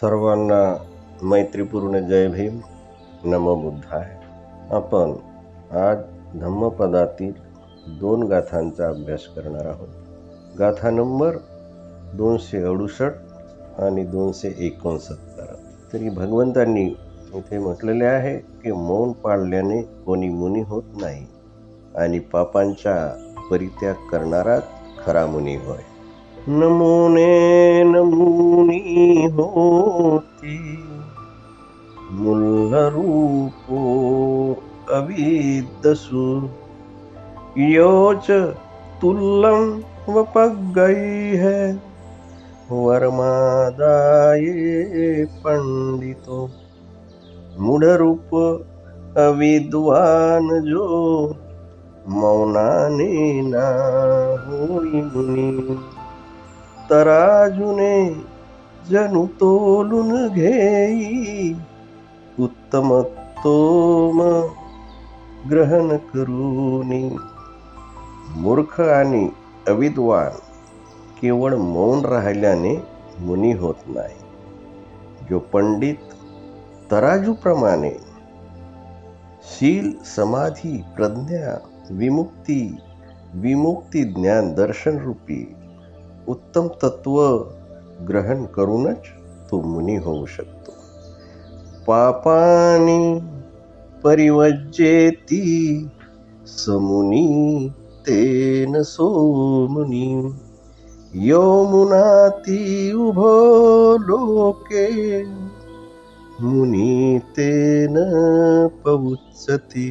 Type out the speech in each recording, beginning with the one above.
सर्वांना मैत्रीपूर्ण जय भीम. नम बुद्धाय. आपण आज धम्मपदातील दोन गाथांचा अभ्यास करणार आहोत. गाथा नंबर दोनशे अडुसष्ट आणि दोनशे एकोणसत्तर. तरी भगवंतांनी इथे म्हटलेले आहे की मौन पाळल्याने कोणी मुनी होत नाही आणि पापांचा परित्याग करणाराच खरा मुनी होय. नमुने नमुनी होती। मुल्लरूपो अविदसु योच तुल्लम वपगई है वरमादाये पंडितो मूढ़रूप अविद्वान जो मौनाने ना होई मुनी। तराजुने जणू तोलून घेई। उत्तमोत्तम ग्रहण करूनी। मूर्ख आणि अविद्वान केवळ मौन राहिल्याने मुनी होत नाही. जो पंडित तराजूप्रमाणे शील समाधी प्रज्ञा विमुक्ती विमुक्ती ज्ञान दर्शनरूपी उत्तम तत्व ग्रहण करूनच तो मुनी होऊ शकतो. पापानी परिवज्जेती समुनी तेन सोमुनी. यो मुनाती उभो लोके मुनी तेन पवुत्सती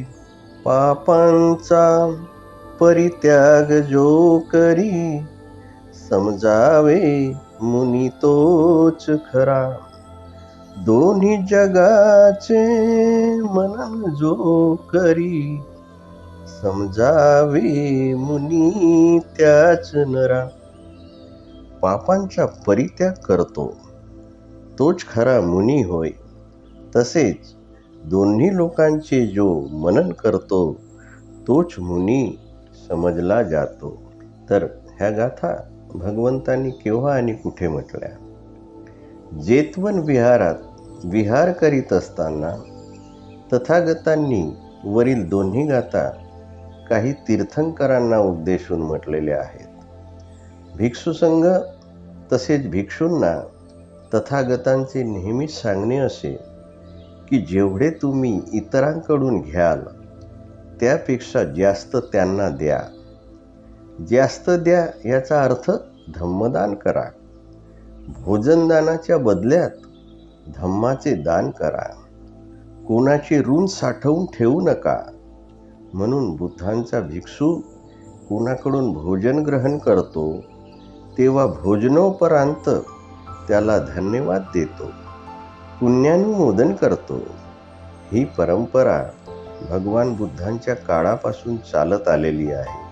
पापांचा परित्याग जो करी समजावे मुनी तोच खरा. दोन्ही जगाचे मनन जो करी. समजावे मुनी त्याच नरा. पापांचा परित्याग करतो. तोच खरा मुनी होय. तसेच दोन्ही लोकांचे जो मनन करतो तोच मुनी समजला जातो. तर ह्या गाथा भगवंतांनी केव्हा आणि कुठे म्हटल्या? जेतवन विहारात विहार करीत असताना तथागतांनी वरील दोन्ही गाथा काही तीर्थंकरांना उद्देशून म्हटलेल्या आहेत. भिक्षुसंघ तसेच भिक्षूंना तथागतांचे नेहमीच सांगणे असे की जेवढे तुम्ही इतरांकडून घ्याल त्यापेक्षा जास्त त्यांना द्या. जास्त द्या याचा अर्थ धम्मदान करा. भोजनदानाच्या बदल्यात धम्माचे दान करा. कोणाचे ऋण साठवून ठेवू नका. म्हणून बुद्धांचा भिक्षू कोणाकडून भोजन ग्रहण करतो तेव्हा भोजनोपरांत त्याला धन्यवाद देतो. पुण्यानुमोदन करतो. ही परंपरा भगवान बुद्धांच्या काळापासून चालत आलेली आहे.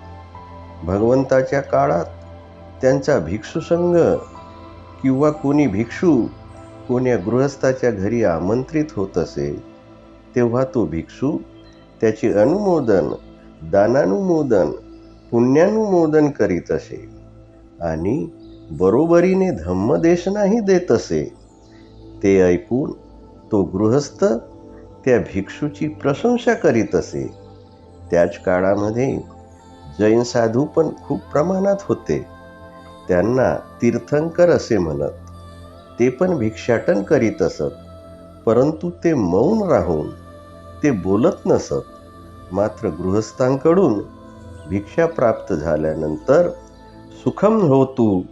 भगवंताच्या काळात त्यांचा भिक्षुसंघ किंवा कोणी भिक्षू कोण्या गृहस्थाच्या घरी आमंत्रित होत असे तेव्हा तो भिक्षू त्याचे अनुमोदन दानानुमोदन पुण्यानुमोदन करीत असे आणि बरोबरीने धम्मदेशनाही देत असे. ते ऐकून तो गृहस्थ त्या भिक्षूची प्रशंसा करीत असे. त्याच काळामध्ये जैन साधू पण खूप प्रमाणात होते. त्यांना तीर्थंकर असे म्हणत. ते पण भिक्षाटन करीत असत. परंतु ते मौन राहून ते बोलत नसत. मात्र गृहस्थांकडून भिक्षा प्राप्त झाल्यानंतर सुखम हो तू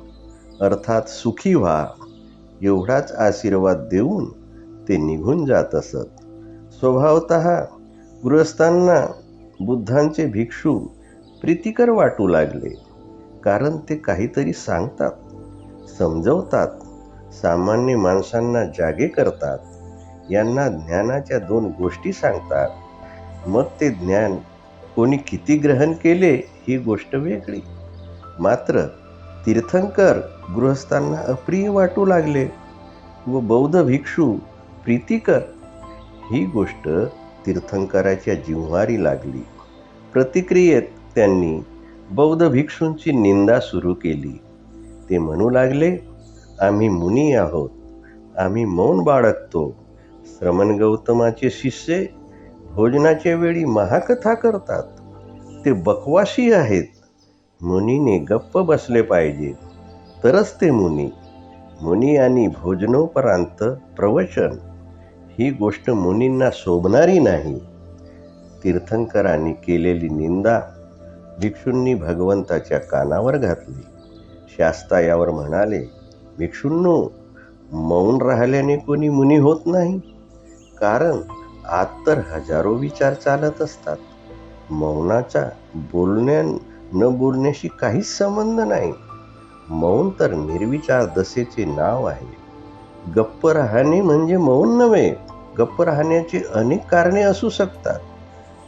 अर्थात सुखी व्हा. एवढाच आशीर्वाद देऊन ते निघून जात असत. स्वभावत गृहस्थांना बुद्धांचे भिक्षू प्रीतिकर वाटू लागले. कारण ते काहीतरी सांगतात समजवतात सामान्य माणसांना जागे करतात. यांना ज्ञानाच्या दोन गोष्टी सांगतात. मग ते ज्ञान कोणी किती ग्रहण केले ही गोष्ट वेगळी. मात्र तीर्थंकर गृहस्थांना अप्रिय वाटू लागले व बौद्ध भिक्षू प्रीतिकर ही गोष्ट तीर्थंकराच्या जिव्हारी लागली. प्रतिक्रियेत त्यांनी बौद्ध भिक्षूंची निंदा सुरू केली. ते म्हणू लागले आम्ही मुनी आहोत. आम्ही मौन बाळगतो. श्रमण गौतमाचे शिष्य भोजनाच्या वेळी महाकथा करतात. ते बकवाशी आहेत. मुनीने गप्प बसले पाहिजे. तरच ते मुनी. मुनी आणि भोजनोपरांत प्रवचन. ही गोष्ट मुनींना शोभणारी नाही. तीर्थंकरांनी केलेली निंदा भिक्षूंनी भगवंताच्या कानावर घातली. शास्ता यावर म्हणाले भिक्षूंनो मौन राहिल्याने कोणी मुनी होत नाही. कारण आत तर हजारो विचार चालत असतात. मौनाचा बोलण्या न बोलण्याशी काहीच संबंध नाही. मौन तर निर्विचार दशेचे नाव आहे. गप्प राहणे म्हणजे मौन नव्हे. गप्प राहण्याची अनेक कारणे असू शकतात.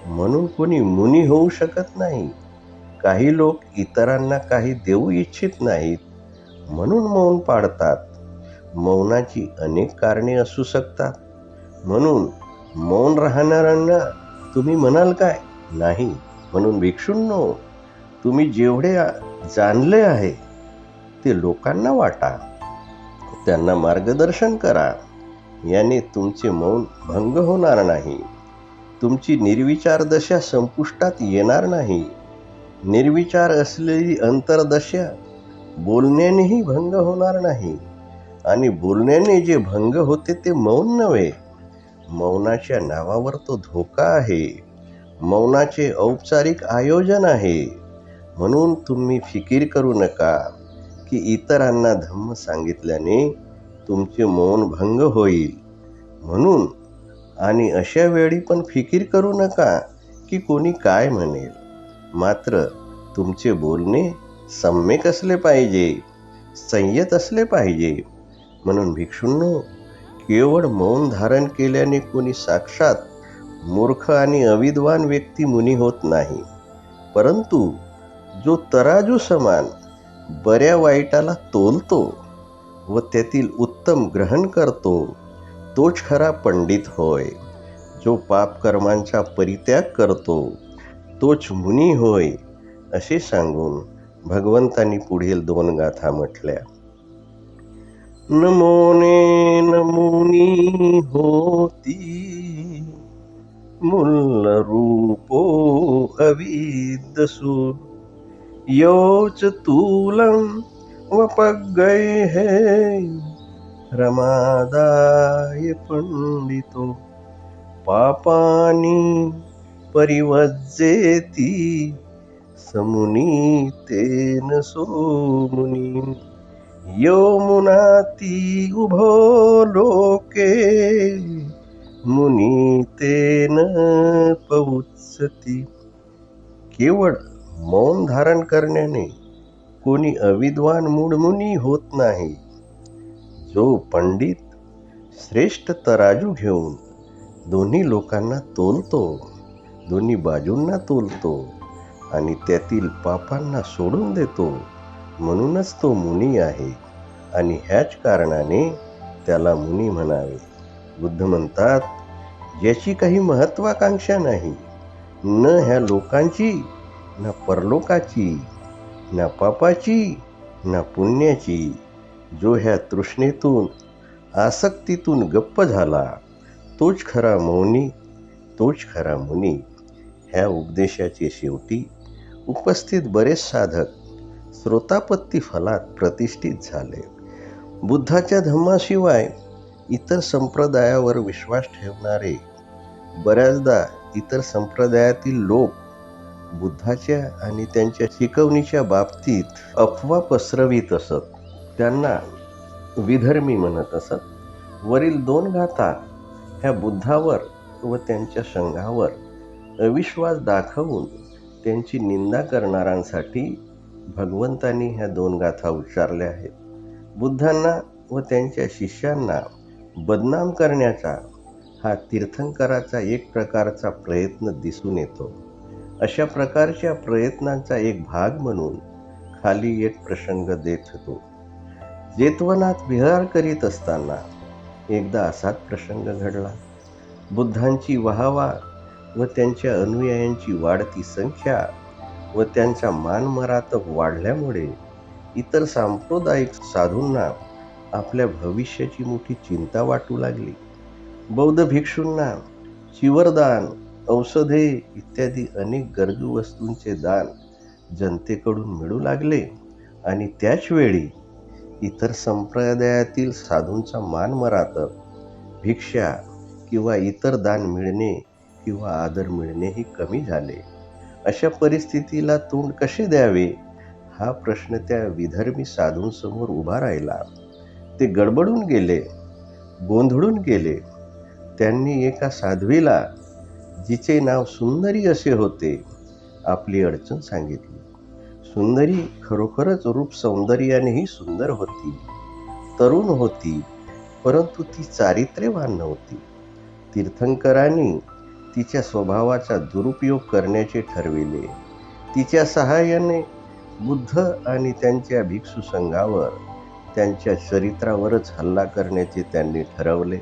म्हणून कोणी मुनी होऊ शकत नाही. काही लोक इतरांना काही देऊ इच्छित नाहीत म्हणून मौन पाळतात मौनाची अनेक कारणे असू शकतात. म्हणून मौन राहणाऱ्यांना तुम्ही म्हणाल काय? नाही म्हणून भिक्षूंनो तुम्ही जेवढे जाणले आहे ते लोकांना वाटा. त्यांना मार्गदर्शन करा. याने तुमचे मौन भंग होणार नाही. तुमची निर्विचार दशा संपुष्टात येणार नाही. निर्विचार असलेली अंतरदशा. बोलण्यानेही भंग होणार नाही. आणि बोलण्याने जे भंग होते ते मौन नव्हे. मौनाच्या नावावर तो धोका आहे. मौनाचे औपचारिक आयोजन आहे. म्हणून तुम्ही फिकीर करू नका की इतरांना धम्म सांगितल्याने तुमचे मौन भंग होईल. म्हणून आणि अशा वेळी पण फिकीर करू नका की कोणी काय म्हणेल. मात्र तुमचे बोलणे सम्यक असले पाहिजे संयत असले पाहिजे. म्हणून भिक्षूंनो केवळ मौन धारण केल्याने कोणी साक्षात मूर्ख आणि अविद्वान व्यक्ती मुनी होत नाही. परंतु जो तराजू समान बऱ्या वाईटाला तोलतो व त्यातील उत्तम ग्रहण करतो तोच खरा पंडित होय जो पापकर्मांचा परित्याग करतो. तोच मुनी होय असे सांगून भगवंतांनी पुढील दोन गाथा म्हटल्या. नमोने नमुनी होती मूल रूपो अविदसु योच तूलं वपक गए है रमादाय पंडितो पापानी परिवज्जेती समुनी तेन सोमुनी। यो मुनाती उभो लोके मुनी तेन पौत्सती। केवळ मौन धारण करण्याने कोणी अविद्वान मूढमुनी होत नाही जो पंडित श्रेष्ठ तराजू घेऊन दोन्ही लोकांना तोलतो. दोन्ही बाजूंना तोलतो आणि त्यातील पापांना सोडून देतो. म्हणूनच तो मुनी आहे आणि ह्याच कारणाने त्याला मुनी म्हणावे. बुद्ध म्हणतात ज्याची काही महत्वाकांक्षा नाही. न ह्या लोकांची न परलोकाची ना पापाची ना पुण्याची. जो ह्या तृष्णेतून आसक्तीतून गप्प झाला तोच खरा मौनी तोच खरा मुनी. ह्या उपदेशाचे शेवटी उपस्थित बरेच साधक स्रोतापत्ती फलात प्रतिष्ठित झाले. बुद्धाच्या धम्माशिवाय इतर संप्रदायावर विश्वास ठेवणारे बऱ्याचदा इतर संप्रदायातील लोक बुद्धाच्या आणि त्यांच्या शिकवणीच्या बाबतीत अफवा पसरवीत असत. त्यांना विधर्मी म्हणत असत. वरील दोन गाथा ह्या बुद्धावर व त्यांच्या संघावर अविश्वास दाखवून त्यांची निंदा करणाऱ्यांसाठी भगवंतांनी ह्या दोन गाथा उच्चारल्या आहेत. बुद्धांना व त्यांच्या शिष्यांना बदनाम करण्याचा हा तीर्थंकराचा एक प्रकारचा प्रयत्न दिसून येतो. अशा प्रकारच्या प्रयत्नांचा एक भाग म्हणून खाली एक प्रसंग देत होतो. जेतवनात विहार करीत असताना एकदा असाच प्रसंग घडला. बुद्धांची वाहवा व त्यांच्या अनुयायांची वाढती संख्या व त्यांचा मानमरातब वाढल्यामुळे इतर सांप्रदायिक साधूंना आपल्या भविष्याची मोठी चिंता वाटू लागली. बौद्ध भिक्षूंना चिवरदान औषधे इत्यादी अनेक गरजू वस्तूंचे दान जनतेकडून मिळू लागले आणि त्याचवेळी इतर संप्रदायातील साधूंचा मानमरात भिक्षा किंवा इतर दान मिळणे किंवा आदर मिळणेही कमी झाले. अशा परिस्थितीला तोंड कसे द्यावे? हा प्रश्न त्या विधर्मी साधूंसमोर उभा राहिला. ते गडबडून गेले गोंधळून गेले. त्यांनी एका साध्वीला जिचे नाव सुंदरी असे होते आपली अडचण सांगितली. सुंदरी खरोखरच रूप सौंदर्यानेही सुंदर होती तरुण होती परंतु ती चारित्र्यवान नव्हती. तीर्थंकरांनी तिच्या स्वभावाचा दुरुपयोग करण्याचे ठरविले. तिच्या सहाय्याने बुद्ध आणि त्यांच्या भिक्षू संघावर त्यांच्या चरित्रावरच हल्ला करण्याचे त्यांनी ठरवले.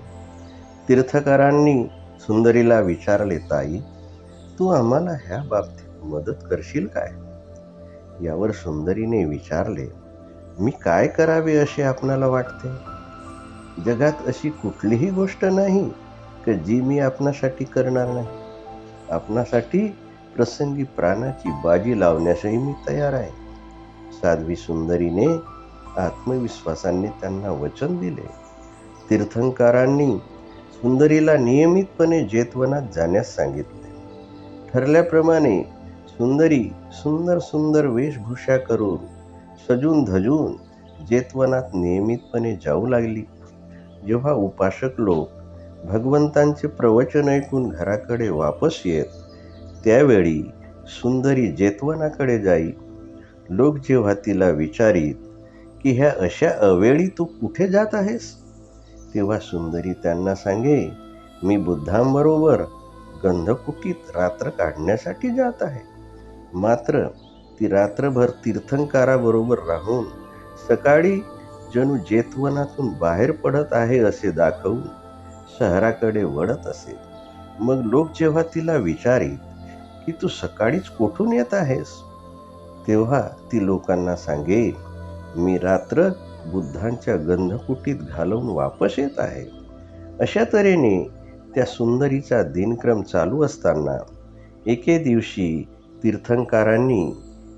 तीर्थकारांनी सुंदरीला विचारले ताई तू आम्हाला ह्या बाबतीत मदत करशील काय? यावर सुंदरीने विचारले मी काय करावे असे आपणाला वाटते? जगात अशी कुठलीही गोष्ट नाही की जी मी आपणासाठी करणार नाही आपणासाठी प्रसंगी प्राणाची बाजी लावण्यासही मी तयार आहे. साध्वी सुंदरीने आत्मविश्वासाने त्यांना वचन दिले. तीर्थंकरांनी सुंदरीला नियमितपणे जेतवनात जाण्यास सांगितले. ठरल्याप्रमाणे सुंदरी सुंदर सुंदर वेशभूषा करून सजून धजून जेतवनात नियमितपणे जाऊ लागली. जेव्हा उपासक लोक भगवंतांचे प्रवचन ऐकून घराकडे वापस येत त्यावेळी सुंदरी जेतवनाकडे जाई. लोक जेव्हा तिला विचारीत की ह्या अशा अवेळी तू कुठे जात आहेस? तेव्हा सुंदरी त्यांना सांगे मी बुद्धांबरोबर गंधकुटीत रात्र काढण्यासाठी जात आहे. मात्र ती रात्रभर तीर्थंकाराबरोबर राहून सकाळी जणू जेतवनातून बाहेर पडत आहे असे दाखवून शहराकडे वळत असे. मग लोक जेव्हा तिला विचारीत की तू सकाळीच कोठून येत आहेस? तेव्हा ती लोकांना सांगेल मी रात्र बुद्धांच्या गंधकुटीत घालवून वापस येत आहे. अशा तऱ्हेने त्या सुंदरीचा दिनक्रम चालू असताना एके दिवशी तीर्थंकारांनी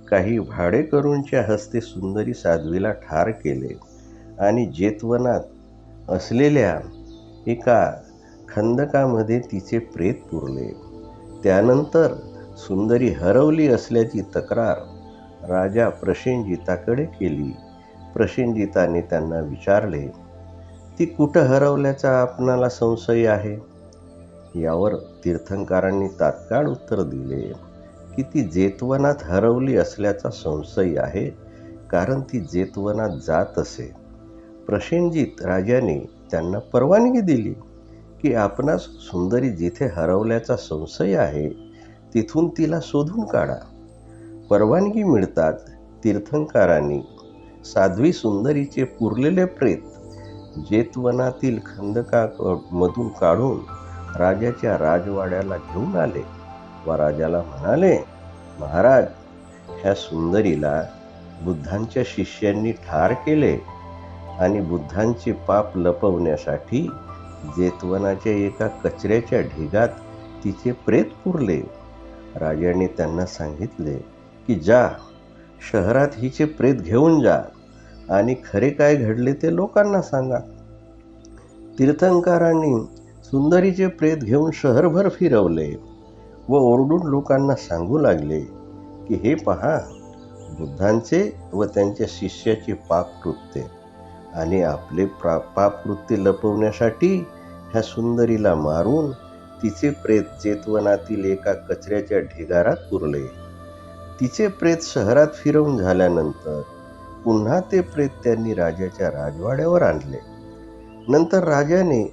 काही भाडेकरूंच्या हस्ते सुंदरी साध्वीला ठार केले आणि जेतवनात असलेल्या एका खंदकामध्ये तिचे प्रेत पुरले. त्यानंतर सुंदरी हरवली असल्याची तक्रार राजा प्रसेनजिताकडे केली. प्रसेनजिताने त्यांना विचारले ती कुठं हरवल्याचा आपणाला संशय आहे? यावर तीर्थंकारांनी तात्काळ उत्तर दिले की ती जेतवनात हरवली असल्याचा संशय आहे कारण ती जेतवनात जात असे. प्रसेनजित राजाने त्यांना परवानगी दिली की आपणास सुंदरी जिथे हरवल्याचा संशय आहे तिथून तिला शोधून काढा. परवानगी मिळतात तीर्थंकारांनी. साध्वी सुंदरीचे पुरलेले प्रेत जेतवनातील खंदकामधून काढून राजाच्या राजवाड्याला घेऊन आले व राजाला म्हणाले महाराज ह्या सुंदरीला बुद्धांच्या शिष्यांनी ठार केले. आणि बुद्धांचे पाप लपवण्यासाठी जेतवनाच्या एका कचऱ्याच्या ढिगात तिचे प्रेत पुरले. राजाने त्यांना सांगितले की जा शहरात हिचे प्रेत घेऊन जा आणि खरे काय घडले ते लोकांना सांगा. तीर्थंकारांनी सुंदरीचे प्रेत घेऊन शहरभर फिरवले व ओरडून लोकांना सांगू लागले की हे पहा बुद्धांचे व त्यांच्या शिष्याचे पाप कृत्य आणि आपले प्रा पापकृत्य लपवण्यासाठी ह्या सुंदरीला मारून तिचे प्रेत चेतवनातील एका कचऱ्याच्या ढिगारात पुरले तिचे प्रेत शहरात फिरवून झाल्यानंतर पुन्हा ते प्रेत त्यांनी राजाच्या राजवाड्यावर आणले. नंतर राजाने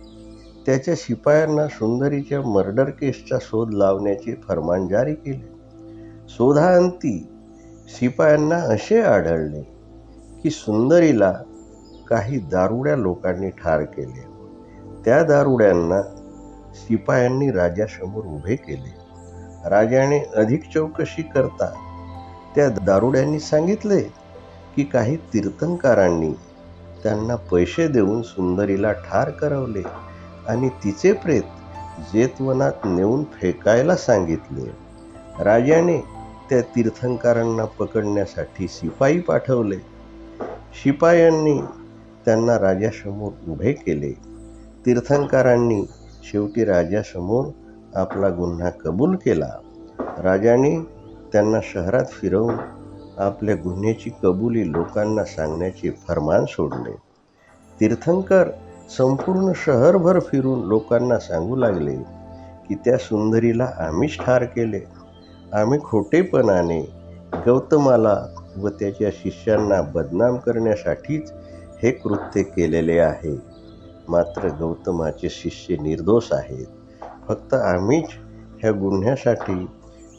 त्याच्या शिपायांना सुंदरीच्या मर्डर केसचा शोध लावण्याचे फरमान जारी केले. शोधाअंती शिपायांना असे आढळले की सुंदरीला काही दारुड्या लोकांनी ठार केले. त्या दारुड्यांना शिपायांनी राजासमोर उभे केले. राजाने अधिक चौकशी करता त्या दारुड्यांनी सांगितले की काही तीर्थंकारांनी त्यांना पैसे देऊन सुंदरीला ठार करवले आणि तिचे प्रेत जेतवनात नेऊन फेकायला सांगितले. राजाने त्या तीर्थंकरांना पकडण्यासाठी शिपाई पाठवले. शिपायांनी त्यांना राजासमोर उभे केले. तीर्थंकरांनी शेवटी राजासमोर आपला गुन्हा कबूल केला. राजाने त्यांना शहरात फिरवून आपल्या गुन्ह्याची कबुली लोकांना सांगण्याचे फरमान सोडले. तीर्थंकर संपूर्ण शहरभर फिरून लोकांना सांगू लागले की त्या सुंदरीला आम्हीच ठार केले. आम्ही खोटेपणाने गौतमाला व त्याच्या शिष्यांना बदनाम करण्यासाठीच हे कृत्य केलेले आहे. मात्र गौतमाचे शिष्य निर्दोष आहेत. फक्त आम्हीच ह्या गुन्ह्यासाठी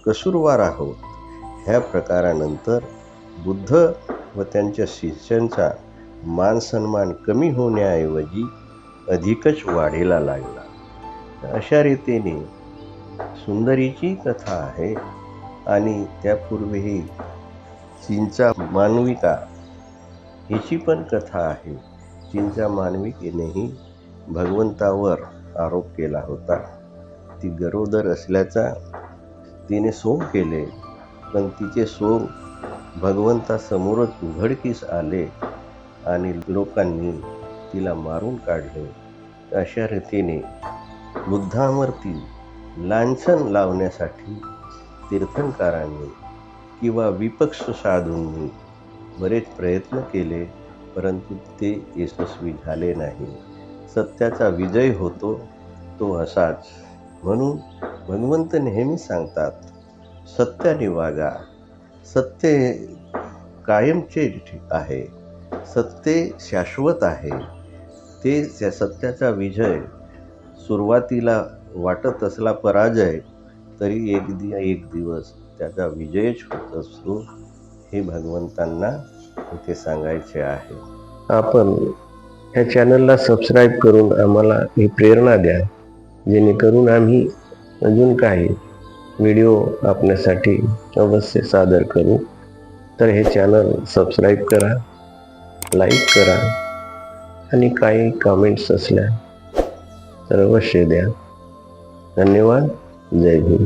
कसूरवार आहोत. ह्या प्रकारानंतर बुद्ध व त्यांच्या शिष्यांचा मानसन्मान कमी होण्याऐवजी अधिकच वाढीला लागला. अशा रीतीने सुंदरीची कथा आहे आणि त्यापूर्वीही चीनचा मानविका हिची पण कथा आहे. चीनच्या मानविकेनेही भगवंतावर आरोप केला होता. ती गरोदर असल्याचा तिने सोंग केले. पण तिचे सोंग भगवंतासमोरच उघडकीस आले आणि लोकांनी तिला मारून काढले. अशा रीतीने बुद्धांवरती लांछन लावण्यासाठी तीर्थंकरांनी किंवा विपक्ष साधूंनी बरेच प्रयत्न केले परंतु ते यशस्वी झाले नाही. सत्याचा विजय होतो तो असाच. म्हणून भगवंत नेहमी सांगतात सत्याने वागा. सत्य कायमचे आहे. सत्य शाश्वत आहे. ते त्या सत्याचा विजय सुरुवातीला वाटत असला पराजय तरी एक दि एक दिवस त्याचा विजयच होत असतो. हे भगवंतांना इथे सांगायचे आहे. आपण ह्या चॅनलला सबस्क्राईब करून आम्हाला ही प्रेरणा द्या. जेणेकरून आम्ही अजून काही व्हिडिओ आपल्यासाठी अवश्य सादर करू. तर हे चॅनल सबस्क्राईब करा लाईक करा आणि काही कमेंट्स असल्या तर अवश्य द्या. धन्यवाद. जय गुरु